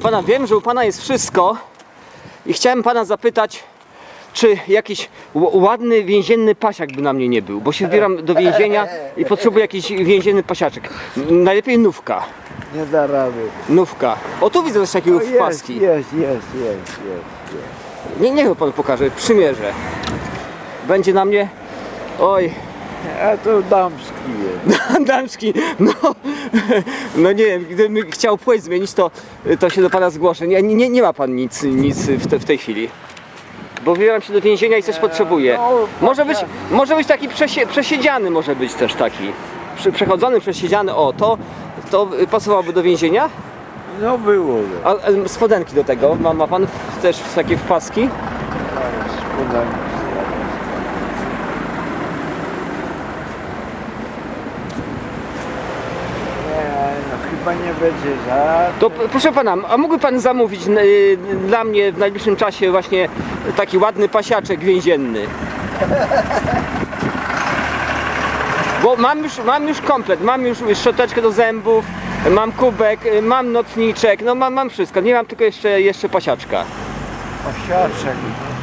proszę pana, wiem, że u pana jest wszystko i chciałem pana zapytać, czy jakiś ładny więzienny pasiak by na mnie nie był, bo się wybieram do więzienia i potrzebuję jakiś więzienny pasiaczek. Najlepiej nówka. Nie da rady. Nówka. O tu widzę coś takiego O, w jest, paski. jest, jest, jest, jest, jest. Nie, niech pan pokaże, przymierzę. Będzie na mnie. Oj, A to damski jest. Damski, no, no nie wiem, gdybym chciał płeć zmienić, to, to się do pana zgłoszę. Nie, nie, nie ma pan nic, nic w, te, w tej chwili. Bo wybieram się do więzienia i coś potrzebuję. no, Może być, może być taki przesie, przesiedziany, może być też taki. Przy, przechodzony, przesiedziany, o, to, to pasowałoby do więzienia? No było. A, a spodenki do tego, ma, ma pan też takie wpaski? Zaraz podam ci Nie, no chyba nie będzie za. To p- proszę pana, a mógłby pan zamówić y, dla mnie w najbliższym czasie właśnie taki ładny pasiaczek więzienny? Bo mam już, mam już komplet, mam już szczoteczkę do zębów, mam kubek, y, mam nocniczek, no mam, mam wszystko, nie mam tylko jeszcze, jeszcze pasiaczka. Pasiaczek.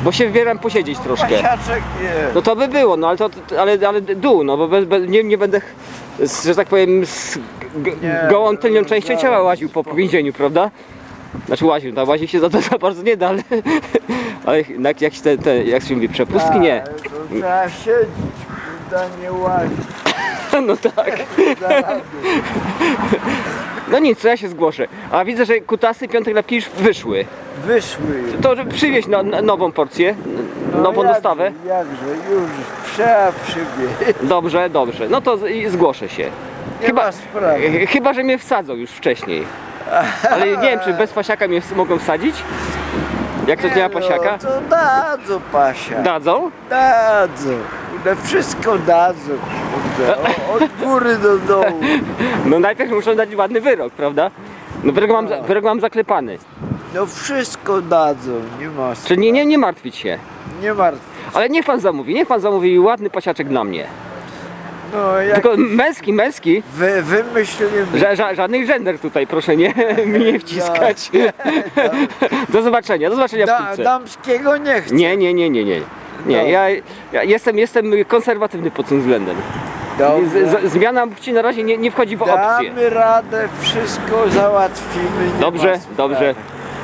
Bo się wybieram posiedzieć troszkę. Pasiaczek jest. No to by było, no ale to, ale, ale dół, no bo bez, bez, nie, nie będę, że tak powiem, g- Nie, gołą tylnią częścią ciała łaził po, więzieniu, prawda? Znaczy łaził, no łazić się za to za bardzo nie da, ale, ale jak, jak, się te, te, jak się mówi, przepustki nie. Tak, To trzeba siedzieć, kurde, nie łazić. No tak. No nic, to ja się zgłoszę. A widzę, że kutasy piątek lepki już wyszły. Wyszły. To żeby przywieźć no, no, nową porcję, No nową jakże, dostawę. Jakże, już trzeba przywieźć. Dobrze, dobrze. No to zgłoszę się. Chyba, sprawy. chyba, że mnie wsadzą już wcześniej. Ale nie wiem, czy bez pasiaka mnie mogą wsadzić? Jak ktoś nie ma pasiaka? No, to dadzą pasia. Dadzą? Dadzą. Kurde, wszystko dadzą. Kurde, o- od góry do dołu. No najpierw muszą dać ładny wyrok, prawda? No wyrok mam, za- wyrok mam zaklepany. No wszystko dadzą, nie ma. Czyli nie, nie, nie martwić się. Nie martw. Ale niech pan zamówi, niech pan zamówi ładny pasiaczek dla mnie. No jak Tylko męski, męski. wy, wymyślimy. Ża, ża, żadnych gender tutaj, proszę nie, mi nie wciskać. Do zobaczenia, do zobaczenia Da, wkrótce. damskiego nie chcę. Nie, nie, nie, nie, nie. Nie, No. ja, ja jestem, jestem konserwatywny pod tym względem. Z, z, zmiana płci na razie nie, nie wchodzi w opcję. Damy radę, wszystko załatwimy. Dobrze, dobrze.